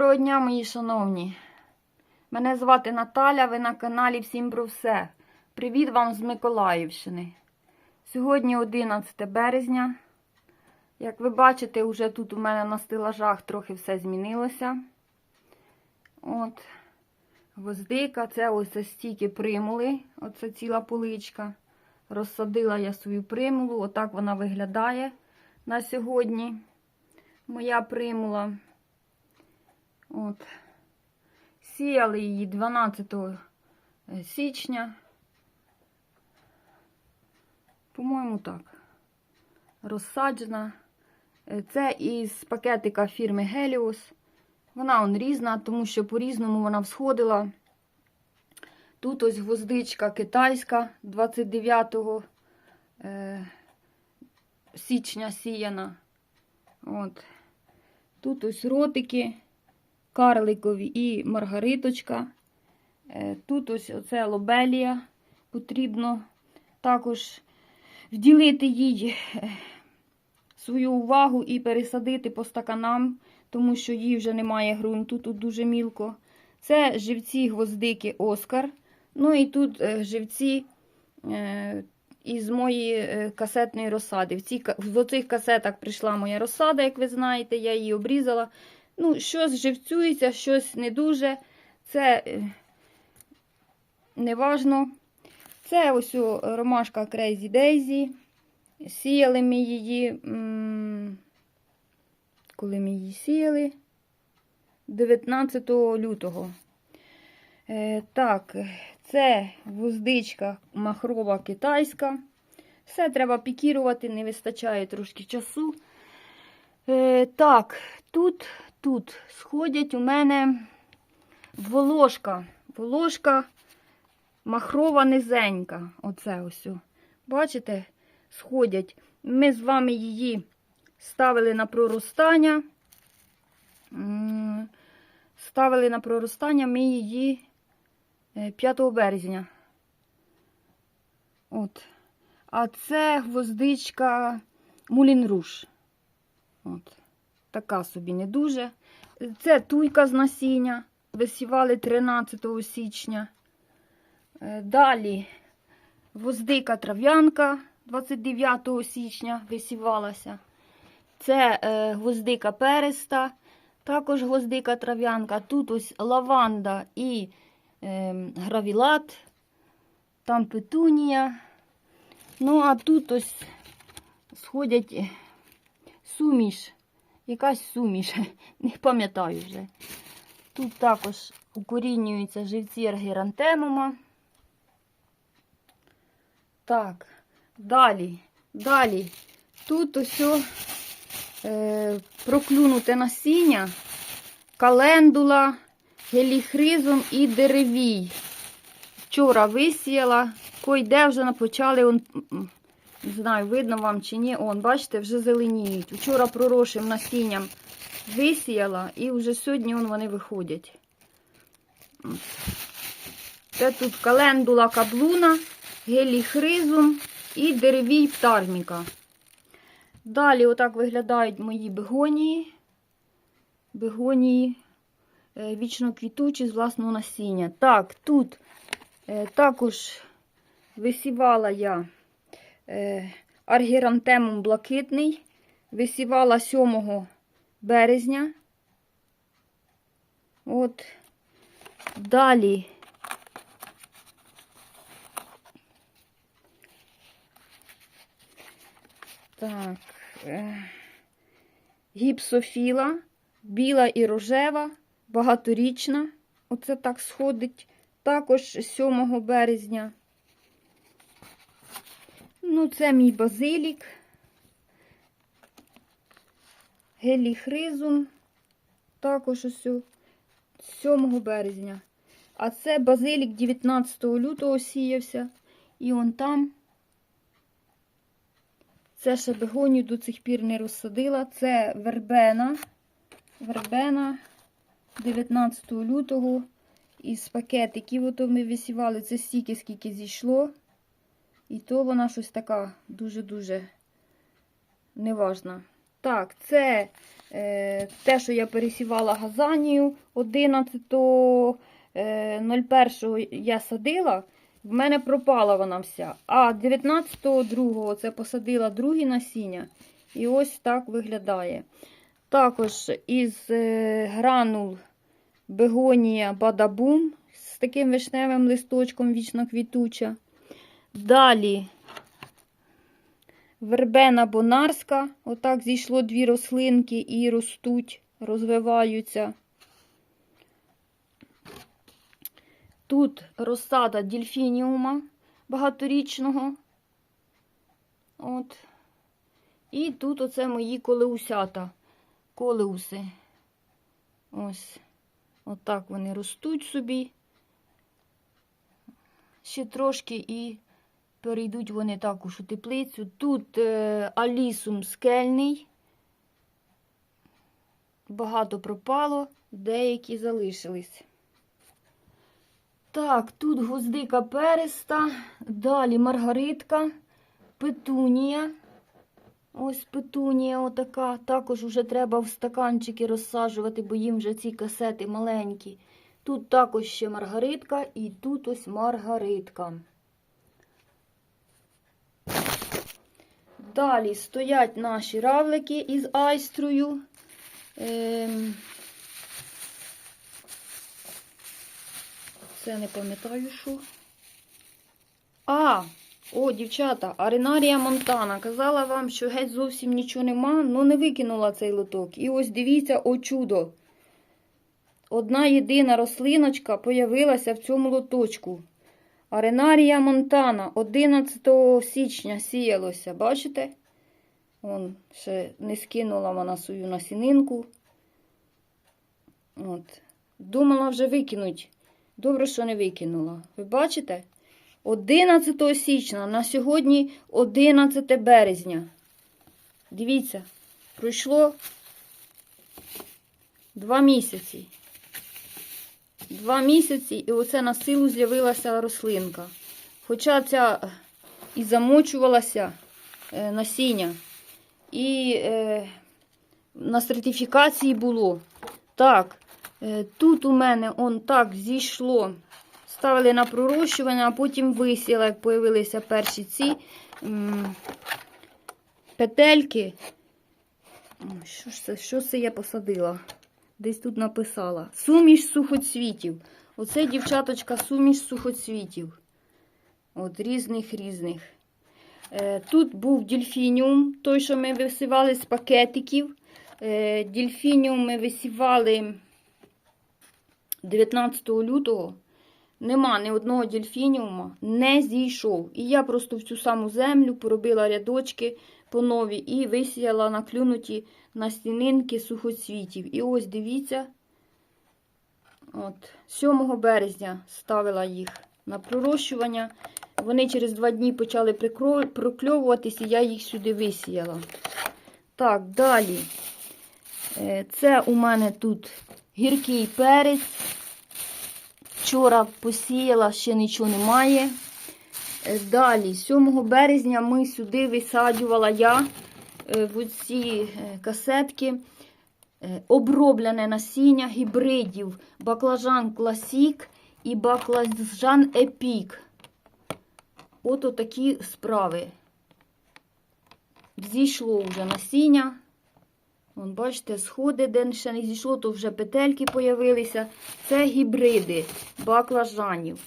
Доброго дня, мої шановні. Мене звати Наталя, ви на каналі Всім про все. Привіт вам з Миколаївщини. Сьогодні 11 березня. Як ви бачите, вже тут у мене на стелажах трохи все змінилося. От. Гвоздика, це ось стільки примули, оце ціла поличка. Розсадила я свою примулу, отак вона виглядає на сьогодні. Моя примула. От. Сіяли її 12 січня. По-моєму, так. Розсаджена. Е, Це із пакетика фірми Helios. Вона он різна, тому що по-різному вона всходила. Тут ось гвоздичка китайська 29 е, січня сіяна. От. Тут ось ротики карликові і маргариточка. Е, Тут ось оце лобелія. Потрібно також вділити їй е, свою увагу і пересадити по стаканам, тому що їй вже немає ґрунту, тут дуже мілко. Це живці гвоздики Оскар. Ну і тут е, живці із моєї касетної розсади. В, ці, в оцих касетах прийшла моя розсада, як ви знаєте, я її обрізала. Ну, щось живцюється, щось не дуже. Це е, неважно. Це ось ромашка Crazy Daisy. Сіяли ми її. Коли ми її сіяли? 19 лютого. Е, так, це гвоздичка махрова китайська. Все треба пікірувати, не вистачає трошки часу. Е, так, тут, тут сходять у мене волошка. Волошка махрова низенька. Оце ось. Бачите, сходять. Ми з вами її ставили на проростання. Ставили на проростання ми її е, 5 березня. От. А це гвоздичка Мулін Руш. От. Така собі не дуже. Це туйка з насіння. Висівали 13 січня. Е, Далі гвоздика трав'янка 29 січня висівалася. Це е, гвоздика переста, також гвоздика трав'янка. Тут ось лаванда і е, гравілат, там петунія. Ну, а тут ось сходять суміш. Якась суміш, не пам'ятаю вже. Тут також укорінюються живці аргірантемума. Так, далі, далі. Тут ось е, проклюнуте насіння, календула, геліхризум і деревій. Вчора висіяла, койде вже почали, не знаю, видно вам чи ні, он, бачите, вже зеленіють. Вчора проросшим насінням висіяла і вже сьогодні он, вони виходять. Це тут календула каблуна, геліхризум і деревій птарміка. Далі отак виглядають мої бегонії. Бегонії е, вічно квітучі з власного насіння. Так, тут е, також висівала я аргірантемум блакитний. Висівала 7 березня. От. Далі. Так. Е, гіпсофіла, біла і рожева, багаторічна. Оце так сходить. Також 7 березня. Ну, це мій базилік. Геліхризум. Також ось 7 березня. А це базилік 19 лютого сіявся. І он там. Це ще бегонію до цих пір не розсадила. Це вербена. Вербена 19 лютого. Із пакетиків ми висівали. Це стільки, скільки зійшло. І то вона щось така дуже-дуже неважна. Так, це е, те, що я пересівала газанію 11.01 я садила. В мене пропала вона вся. А 19.02 це посадила другі насіння. І ось так виглядає. Також із е, гранул бегонія бадабум з таким вишневим листочком вічно квітуча. Далі вербена бонарська. Отак зійшло дві рослинки і ростуть, розвиваються. Тут розсада дельфініума багаторічного. От. І тут оце мої колеусята. Колеуси. Ось. Отак вони ростуть собі. Ще трошки і перейдуть вони також у теплицю. Тут е, алісум скельний. Багато пропало, деякі залишились. Так, тут гвоздика переста, далі маргаритка, петунія. Ось петунія отака. Також вже треба в стаканчики розсаджувати, бо їм вже ці касети маленькі. Тут також ще маргаритка і тут ось маргаритка. Далі стоять наші равлики із айстрою. Ем... Це не пам'ятаю, що. А, о, дівчата, Аренарія Монтана. Казала вам, що геть зовсім нічого нема, але не викинула цей лоток. І ось дивіться, о чудо. Одна єдина рослиночка появилася в цьому лоточку. Аренарія Монтана 11 січня сіялося. Бачите? Вон, ще не скинула вона свою насінинку. От. Думала вже викинуть. Добре, що не викинула. Ви бачите? 11 січня, на сьогодні 11 березня. Дивіться, пройшло два місяці. Два місяці, і оце на силу з'явилася рослинка. Хоча ця і замочувалася е, насіння, і е, на сертифікації було. Так, е, тут у мене он так зійшло. Ставили на пророщування, а потім висіла, як появилися перші ці м, петельки. Що ж це, що це я посадила? Десь тут написала. Суміш сухоцвітів. Оце, дівчаточка, суміш сухоцвітів. От різних різних. Е, тут був дельфініум, той, що ми висівали з пакетиків. Е, дельфініум ми висівали 19 лютого. Нема ні одного дельфініума, не зійшов. І я просто в цю саму землю поробила рядочки по нові і висіяла на клюнуті настінинки сухоцвітів. І ось дивіться, от, 7 березня ставила їх на пророщування. Вони через два дні почали прокльовуватися, і я їх сюди висіяла. Так, далі. Е, Це у мене тут гіркий перець. Вчора посіяла, ще нічого немає. Е, Далі, 7 березня ми сюди висаджувала я в ці е, касетки е, оброблене насіння гібридів баклажан класік і баклажан епік. От такі справи. Зійшло вже насіння. Вон, бачите, сходи, де ще не зійшло, то вже петельки появилися. Це гібриди баклажанів.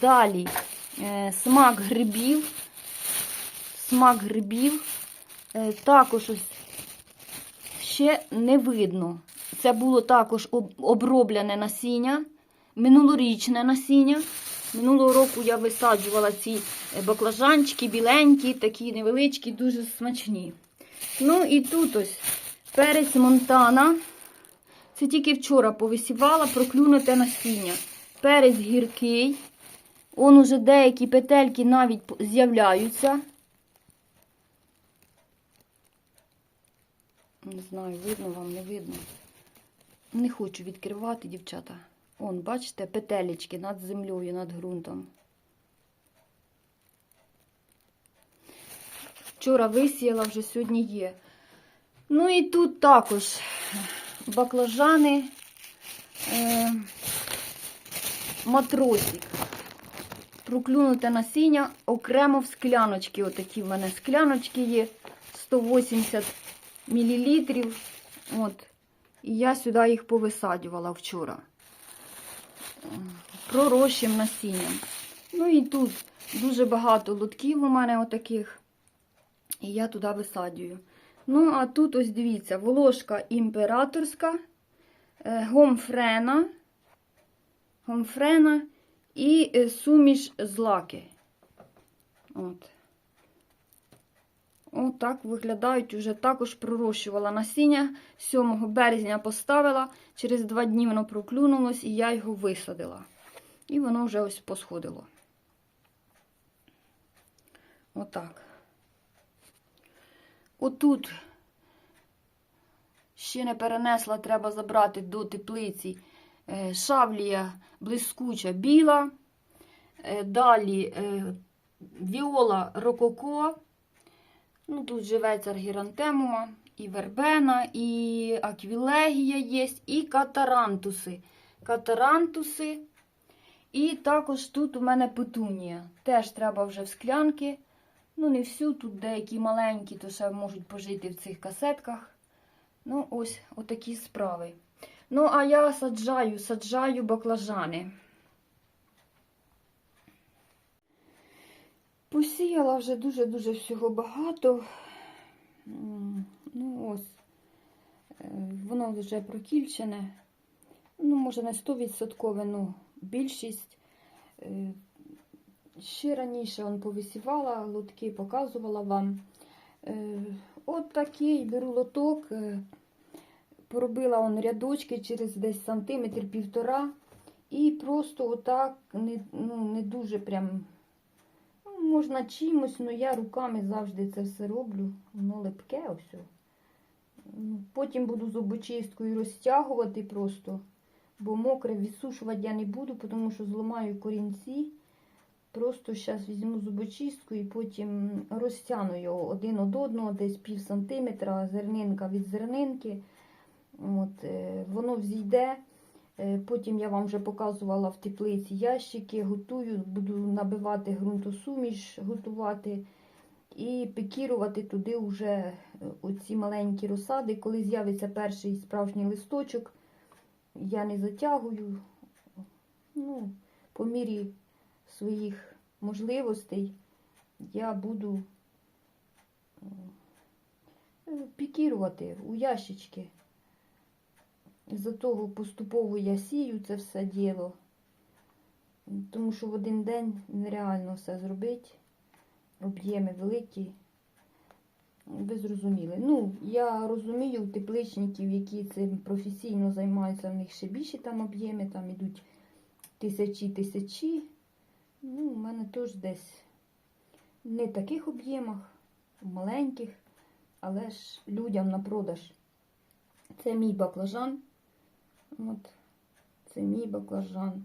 Далі е, смак грибів. Смак грибів. Е, також ось ще не видно. Це було також об- оброблене насіння, минулорічне насіння. Минулого року я висаджувала ці е, баклажанчики, біленькі, такі невеличкі, дуже смачні. Ну і тут ось перець Монтана. Це тільки вчора повисівала, проклюнуте насіння. Перець гіркий. Он уже деякі петельки навіть з'являються. Не знаю, видно вам, не видно. Не хочу відкривати, дівчата. Он, бачите, петелечки над землею, над ґрунтом. Вчора висіяла, вже сьогодні є. Ну і тут також баклажани, е, матросик. Проклюнуте насіння окремо в скляночки. Отакі в мене скляночки є 180 мл. От. І я сюди їх повисаджувала вчора. Пророщим насінням. Ну і тут дуже багато лотків у мене отаких. І я туди висаджую. Ну, а тут ось дивіться, волошка імператорська, е, гомфрена, гомфрена і е, суміш злаки. От. От так виглядають. Уже також пророщувала насіння. 7 березня поставила. Через два дні воно проклюнулось і я його висадила. І воно вже ось посходило. Отак. Отут ще не перенесла, треба забрати до теплиці е, шавлія блискуча біла. Е, Далі е, віола рококо. Ну, тут живеться аргірантемума, і вербена, і аквілегія є, і катарантуси. Катарантуси. І також тут у мене петунія. Теж треба вже в склянки. Ну, не всю, тут деякі маленькі, то ще можуть пожити в цих касетках. Ну, ось отакі справи. Ну, а я саджаю, саджаю баклажани. Посіяла вже дуже-дуже всього багато. Ну, ось, е, воно вже прокільчене. Ну, може, не 100%, ну, більшість. Е, Ще раніше он повисівала, лотки показувала вам. Е, От такий беру лоток, поробила он рядочки через десь сантиметр півтора. І просто отак не, ну, не дуже прям. Ну, Можна чимось, але я руками завжди це все роблю. Воно липке ось. Ну, Потім буду зубочисткою розтягувати просто, бо мокре відсушувати я не буду, тому що зламаю корінці. Просто зараз візьму зубочистку і потім розтягну його один од одного, десь пів сантиметра, зернинка від зернинки. От, е, воно взійде. Е, Потім я вам вже показувала в теплиці ящики, готую, буду набивати ґрунтосуміш, готувати і пікірувати туди вже е, оці маленькі розсади. Коли з'явиться перший справжній листочок, я не затягую. Ну, по мірі своїх можливостей я буду е, пікірувати у ящички. З-за того поступово я сію це все діло, тому що в один день нереально все зробити. Об'єми великі. Ви зрозуміли. Ну, я розумію тепличників, які цим професійно займаються, в них ще більші там об'єми, там ідуть тисячі-тисячі. Ну, у мене теж десь не в таких об'ємах, маленьких, але ж людям на продаж. Це мій баклажан. От, це мій баклажан.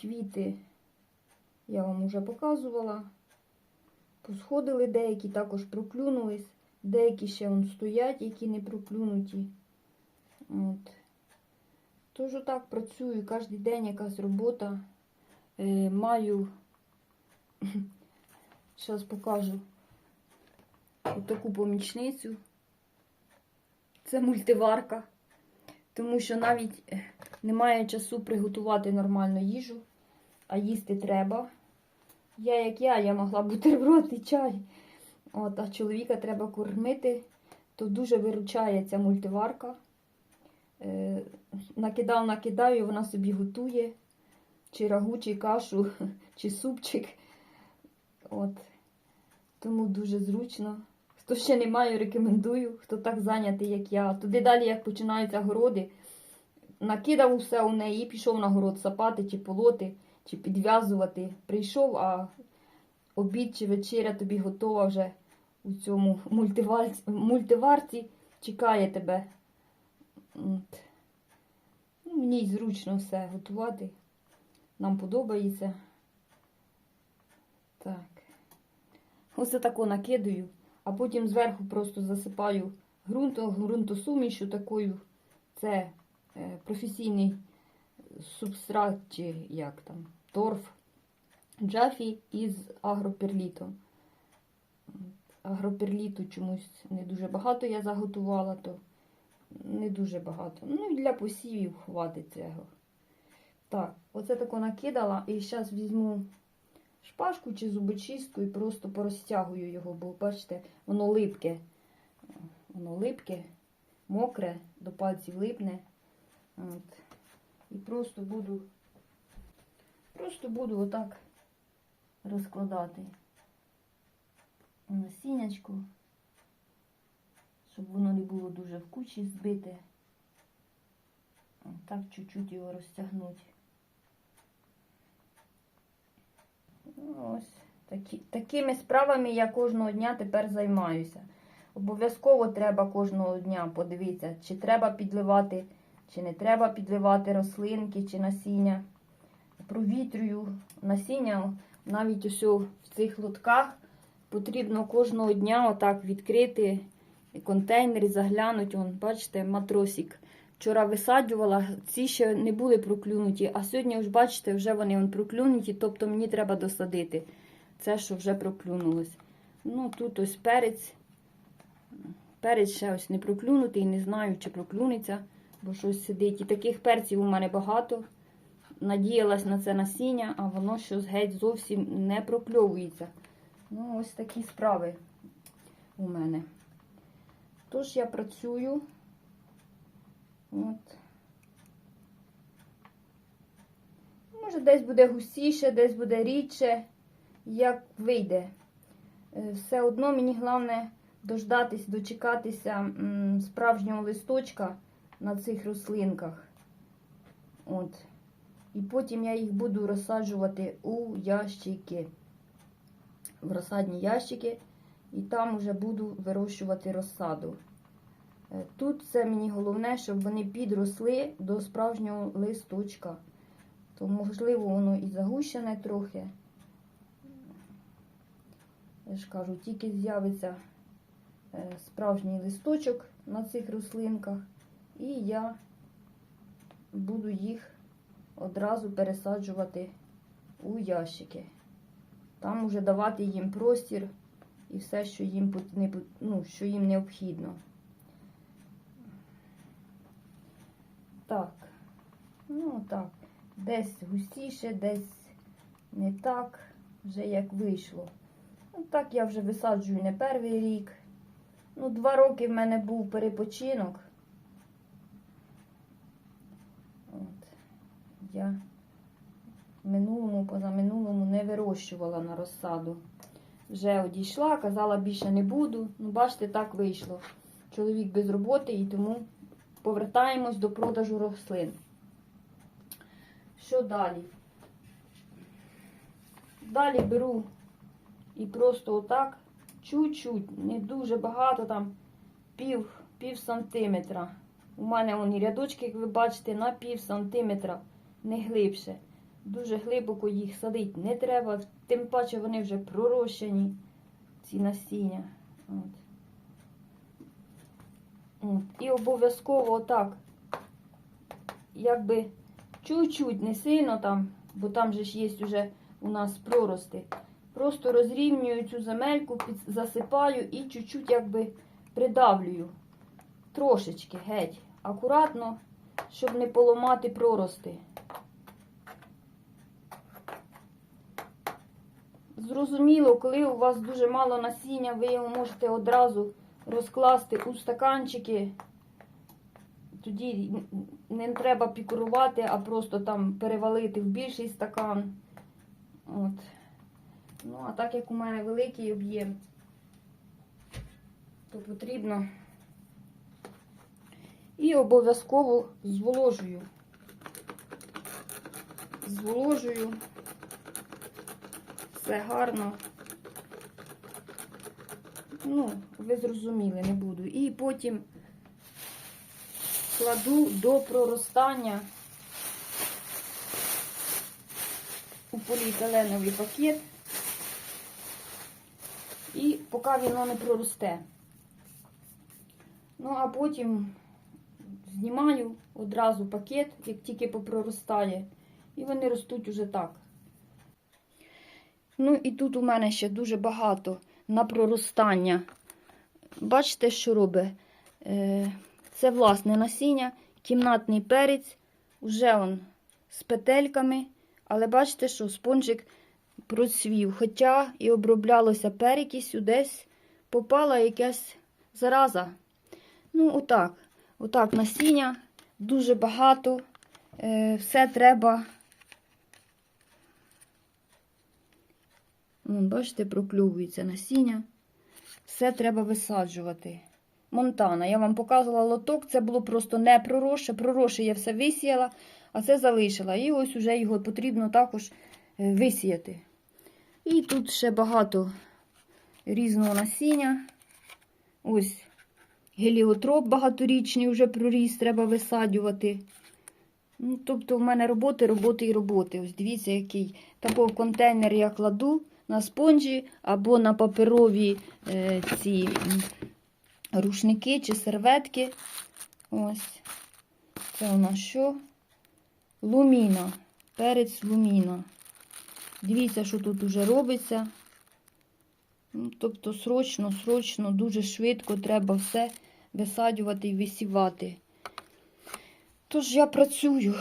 Квіти я вам вже показувала. Посходили деякі, також проклюнулись. Деякі ще вон стоять, які не проклюнуті. От. Тож отак працюю, кожен день якась робота. Е, маю, зараз покажу таку помічницю. Це мультиварка, тому що навіть е, немає часу приготувати нормальну їжу, а їсти треба. Я, як я, я могла бутерброд і чай. От, а чоловіка треба кормити, то дуже виручає ця мультиварка. Е, накидав, накидаю, вона собі готує чи рагу, чи кашу, чи супчик. От. Тому дуже зручно. Хто ще не має, рекомендую, хто так зайнятий, як я. Туди далі, як починаються городи, накидав усе у неї і пішов на город сапати, чи полоти, чи підв'язувати. Прийшов, а обід чи вечеря тобі готова вже у цьому мультиварці, чекає тебе. От. Ну, Мені зручно все готувати. Нам подобається. Так. Ось тако накидаю, а потім зверху просто засипаю ґрунто, ґрунтосумішу такою. Це е, професійний субстрат, чи як там, торф джафі із агроперлітом. Агроперліту чомусь не дуже багато я заготувала, то не дуже багато. Ну і для посівів хватить цього. Так, оце тако накидала і зараз візьму шпажку чи зубочистку і просто порозтягую його, бо бачите, воно липке. Воно липке, мокре, до пальців липне. От. І просто буду, просто буду отак розкладати насіннячку, щоб воно не було дуже в кучі збите. Так чуть-чуть його розтягнути. Ну, Ось такі, такими справами я кожного дня тепер займаюся. Обов'язково треба кожного дня подивитися, чи треба підливати, чи не треба підливати рослинки чи насіння. Провітрюю насіння, навіть ось в цих лотках потрібно кожного дня отак відкрити контейнер і заглянути. Вон, бачите, матросик. Вчора висаджувала, ці ще не були проклюнуті, а сьогодні, ось бачите, вже вони вон проклюнуті, тобто мені треба досадити це, що вже проклюнулось. Ну, тут ось перець. Перець ще ось не проклюнутий, не знаю, чи проклюнеться, бо щось сидить. І таких перців у мене багато. Надіялась на це насіння, а воно щось геть зовсім не прокльовується. Ну, ось такі справи у мене. Тож я працюю. От. Може, десь буде густіше, десь буде рідше, як вийде. Е, Все одно мені головне дождатись, дочекатися справжнього листочка на цих рослинках. От. І потім я їх буду розсаджувати у ящики, в розсадні ящики, і там вже буду вирощувати розсаду. Е, Тут це мені головне, щоб вони підросли до справжнього листочка. То, можливо, воно і загущене трохи. Я ж кажу, тільки з'явиться е, справжній листочок на цих рослинках, і я буду їх одразу пересаджувати у ящики. Там уже давати їм простір і все, що їм, ну, що їм необхідно. Так, ну так, десь густіше, десь не так, вже як вийшло. Ну, так я вже висаджую не перший рік. Ну, два роки в мене був перепочинок. От. Я минулому, позаминулому не вирощувала на розсаду. Вже одійшла, казала, більше не буду. Ну, бачите, так вийшло. Чоловік без роботи і тому повертаємось до продажу рослин. Що далі? Далі беру і просто отак, чуть-чуть, не дуже багато, там пів, пів сантиметра. У мене вони рядочки, як ви бачите, на пів сантиметра, не глибше. Дуже глибоко їх садити не треба, тим паче вони вже пророщені, ці насіння. От. І обов'язково отак, якби чуть-чуть, не сильно там, бо там же ж є вже у нас прорости. Просто розрівнюю цю земельку, засипаю і чуть-чуть якби придавлюю. Трошечки, геть. Акуратно, щоб не поламати прорости. Зрозуміло, коли у вас дуже мало насіння, ви його можете одразу розкласти у стаканчики. Тоді не треба пікурувати, а просто там перевалити в більший стакан. От. Ну, а так як у мене великий об'єм, то потрібно і обов'язково зволожую. Зволожую. Все гарно. Ну, ви зрозуміли, не буду. І потім кладу до проростання у поліетиленовий пакет. І поки воно не проросте. Ну, а потім знімаю одразу пакет, як тільки попроростає. І вони ростуть уже так. Ну і тут у мене ще дуже багато на проростання. Бачите, що робить? Е, Це власне насіння, кімнатний перець, уже он з петельками. Але бачите, що спонжик процвів. Хоча і оброблялося перекисю, десь попала якась зараза. Ну, отак. Отак насіння, дуже багато. Е, Все треба. Вон, бачите, проклювується насіння. Все треба висаджувати. Монтана. Я вам показувала лоток, це було просто не пророше. Пророше я все висіяла, а це залишила. І ось уже його потрібно також е, висіяти. І тут ще багато різного насіння. Ось геліотроп багаторічний вже проріс, треба висаджувати. Ну, тобто в мене роботи, роботи і роботи. Ось дивіться, який. Такий контейнер я кладу на спонжі або на паперові е, ці рушники чи серветки. Ось. Це у нас що? Луміна. Перець луміна. Дивіться, що тут уже робиться. Ну, Тобто, срочно, срочно, дуже швидко треба все висаджувати і висівати. Тож я працюю.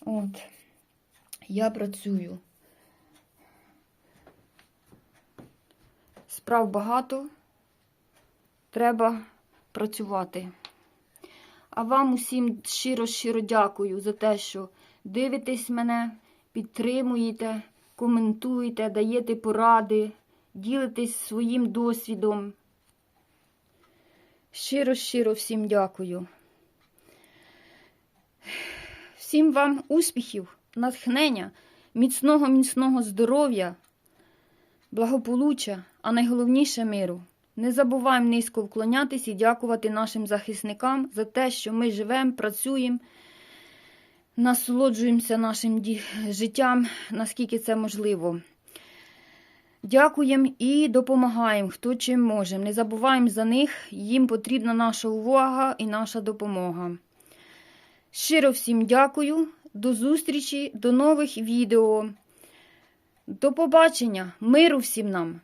От. Я працюю. Справ багато. Треба працювати. А вам усім щиро-щиро дякую за те, що дивитесь мене, підтримуєте, коментуєте, даєте поради, ділитесь своїм досвідом. Щиро-щиро всім дякую. Всім вам успіхів, натхнення, міцного, міцного здоров'я, благополуччя, а найголовніше миру. Не забуваємо низько вклонятись і дякувати нашим захисникам за те, що ми живемо, працюємо, насолоджуємося нашим життям, наскільки це можливо. Дякуємо і допомагаємо, хто чим може. Не забуваємо за них, їм потрібна наша увага і наша допомога. Щиро всім дякую, до зустрічі, до нових відео. До побачення, миру всім нам!